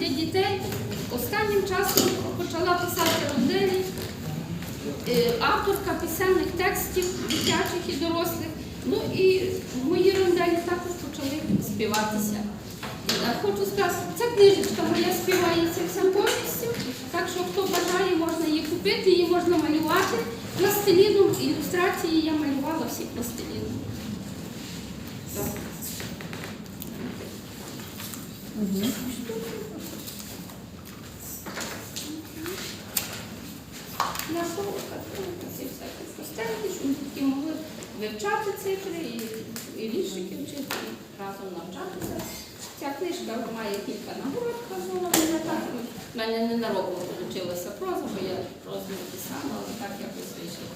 для дітей. Останнім часом почала писати ронделі, е, авторка пісенних текстів дитячих і дорослих. Ну і мої ронделі також почали співатися. Е, Хочу сказати, ця книжечка моя співається вся повністю, так що хто бажає, можна її купити, її можна малювати. Пластиліном, ілюстрації я малювала всі пластиліном. Так. На шовка, ці всякі простенькі, щоб дітки могли вивчати цифри і, і віршики вчити, і разом навчатися. Ця книжка має кілька нагород казала так. У мене не на року вийшла проза, бо я прозу не писала, але так якось вийшло.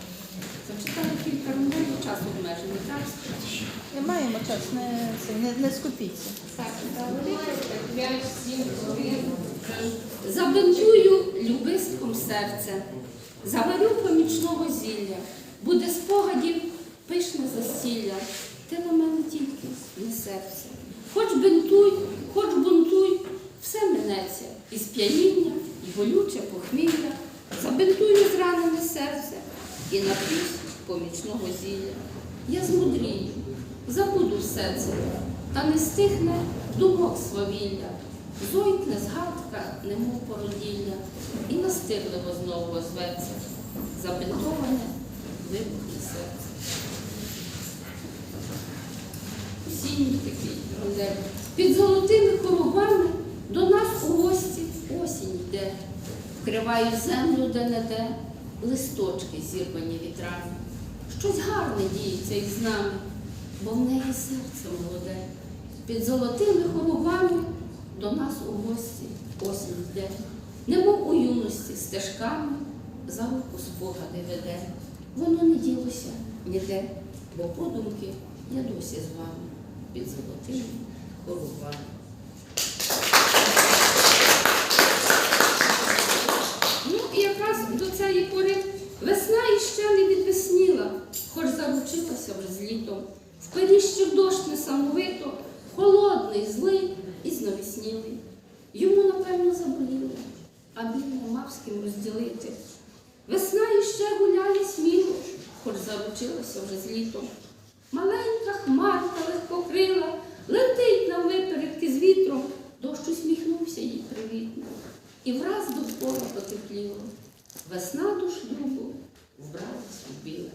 Зачитаю кілька років, часу обмежений, так? Ми маємо час, не, не, не скупіться. Так, Забинтую любистком серце, заварю помічного зілля, буде спогадів пишне засілля, ти на мене тільки не серце. Хоч бинтуй, хоч бунтуй, все минеться, і сп'яніння, і болюче похмілля, забинтую зранене серце і нап'юсь помічного зілля. Я змудрію, забуду все це, та не стихне думок свавілля, зойкне згадка, немов породілля, і настирливо знову озветься, забинтоване, вибухне серце. Осінній такий рондель. Під золотими коробами до нас у гості осінь йде, вкриває землю де-не-де, листочки зірвані вітрами. Щось гарне діється із нами, бо в неї серце молоде. Під золотими хоробами до нас у гості йде, немов у юності стежками за руку спогади веде. Воно не ділося ніде, бо подумки я досі з вами під золотими хоробами. Ну і якраз до цієї пори весна іще не відвесніла, хоч заручилася вже з літом. В періщі дощ несамовито, холодний, злий і знавіснілий. Йому, напевно, заболіло, а біль не мав з ким розділити. Весна іще гуляє сміло, хоч заручилася вже з літом. Маленька хмарка легкокрила, летить нам випередки з вітром, дощ усміхнувся їй привітно. І враз довкола потепліло. Весна душ любу вбралась у біле.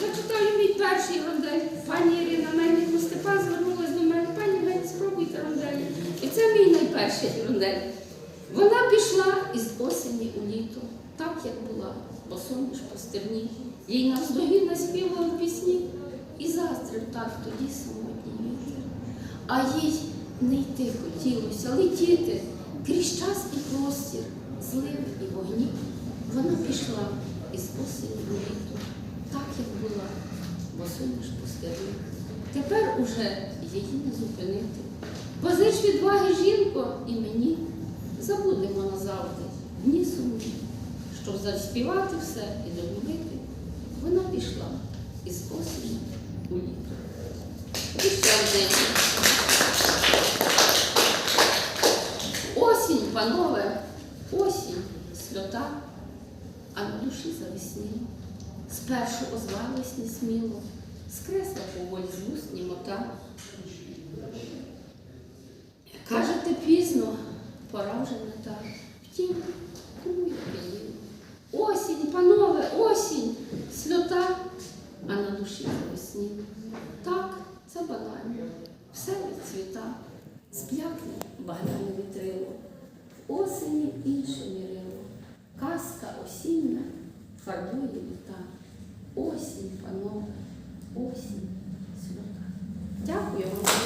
Зачитаю мій перший рондель. Пані Ірина Мельник Степан звернулася до мене. Пані Мельник, спробуйте ронделі. І це мій найперший рондель. Вона пішла із осені у літо, так як була, бо сонеш по стерні. Їй навздогін наспівали пісні, і заздрив так тоді самотній вітер. А їй не йти хотілося, летіти крізь час і простір, злив і вогні. Вона пішла із осені у літо, так як була, бо сонеш по стерні. Тепер уже її не зупинити. Позич відваги жінко і мені забудемо назавжди дні сумні, щоб заспівати все і долюбити. Вона пішла із осені у літо. І ще один. Осінь, панове, осінь, сльота, а на душі завесніло. Спершу озвалась несміло, скресла поволі з вуст німота. Кажете пізно, пора вже не так. Втім, я приїду? Осінь, панове, осінь, сльота, а на душі завесніло. Так, це банально, все відцвіта, зблякне багряне вітрило. В осені інше мірило, казка осіння фарбує літа. Осінь, панове, осінь, сльота. Дякую вам.